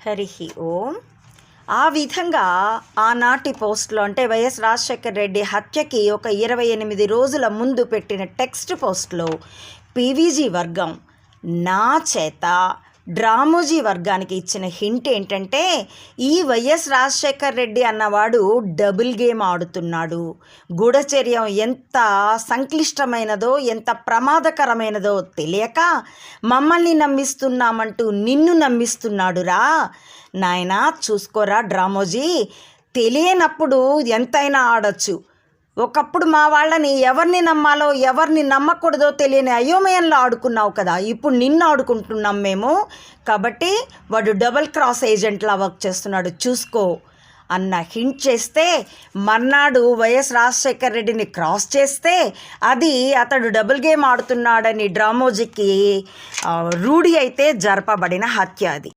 హరి ఓం. ఆ విధంగా ఆనాటి పోస్ట్లో అంటే వైఎస్ రాజశేఖర రెడ్డి హత్యకి ఒక ఇరవై ఎనిమిది రోజుల ముందు పెట్టిన టెక్స్ట్ పోస్ట్లో పీవీజీ వర్గం నా చేత డ్రామోజీ వర్గానికి ఇచ్చిన హింట్ ఏంటంటే ఈ వైఎస్ రాజశేఖర్ రెడ్డి అన్నవాడు డబుల్ గేమ్ ఆడుతున్నాడు. గూఢచర్యం ఎంత సంక్లిష్టమైనదో ఎంత ప్రమాదకరమైనదో తెలియక మమ్మల్ని నమ్మిస్తున్నామంటూ నిన్ను నమ్మిస్తున్నాడురా. నాయనా చూసుకోరా డ్రామోజీ తెలియనప్పుడు ఎంతైనా ఆడొచ్చు. ఒకప్పుడు మా వాళ్ళని ఎవరిని నమ్మాలో ఎవరిని నమ్మకూడదో తెలియని అయోమయంలో ఆడుకున్నావు కదా. ఇప్పుడు నిన్ను ఆడుకుంటున్నాం మేము. కాబట్టి వాడు డబుల్ క్రాస్ ఏజెంట్లా వర్క్ చేస్తున్నాడు. చూసుకో. అన్న హింట్ చేస్తే మర్నాడు వైఎస్ రాజశేఖర్ రెడ్డిని క్రాస్ చేస్తే అది అతడు డబుల్ గేమ్ ఆడుతున్నాడని డ్రామోజీకి రూఢి అయితే జరపబడిన హత్య అది.